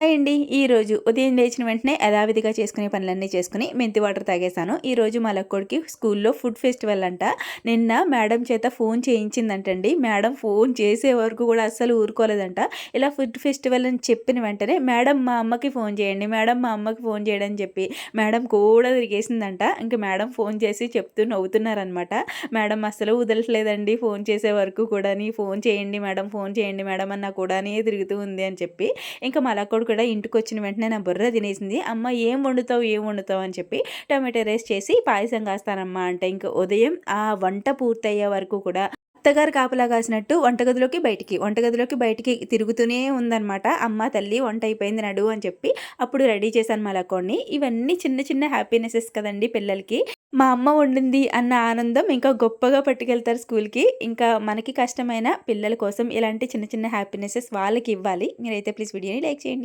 అండి. ఈరోజు ఉదయం లేచిన వెంటనే యథావిధిగా చేసుకునే పనులన్నీ చేసుకుని మెంతి వాటర్ తాగేశాను. ఈరోజు మా లక్కోడికి స్కూల్లో ఫుడ్ ఫెస్టివల్ అంట. నిన్న మేడం చేత ఫోన్ చేయించిందంటండి. మేడం ఫోన్ చేసే వరకు కూడా అస్సలు ఊరుకోలేదంట. ఇలా ఫుడ్ ఫెస్టివల్ అని చెప్పిన వెంటనే మేడం మా అమ్మకి ఫోన్ చేయండి మేడం మా అమ్మకి ఫోన్ చేయడని చెప్పి మేడం కూడా తిరిగేసిందంట. ఇంకా మేడం ఫోన్ చేసి చెప్తూ నవ్వుతున్నారనమాట. మేడం అస్సలు వదలట్లేదండి ఫోన్ చేసే వరకు కూడా ఫోన్ చేయండి మేడం ఫోన్ చేయండి మేడం అన్న కూడా తిరుగుతూ ఉంది అని చెప్పి. ఇంకా మా లక్కోడు కూడా ఇంటికి వచ్చిన వెంటనే నా బుర్ర తినేసింది. అమ్మ ఏం వండుతావు? ఏం వండుతావు? అని చెప్పి టమాటో రైస్ చేసి పాయసం కాస్తానమ్మా అంటే. ఇంకా ఉదయం ఆ వంట పూర్తయ్యే వరకు కూడా అత్తగారు కాపలా కాసినట్టు వంటగదిలోకి బయటికి వంటగదిలోకి బయటికి తిరుగుతూనే ఉందనమాట అమ్మ తల్లి వంట అయిపోయింది నడు అని చెప్పి అప్పుడు రెడీ చేశాను మా ఇవన్నీ చిన్న చిన్న హ్యాపీనెసెస్ కదండి పిల్లలకి. మా అమ్మ వండింది అన్న ఆనందం ఇంకా గొప్పగా పట్టుకెళ్తారు స్కూల్కి. ఇంకా మనకి కష్టమైన పిల్లల కోసం ఇలాంటి చిన్న చిన్న హ్యాపీనెసెస్ వాళ్ళకి ఇవ్వాలి. మీరైతే ప్లీజ్ వీడియోని లైక్ చేయండి.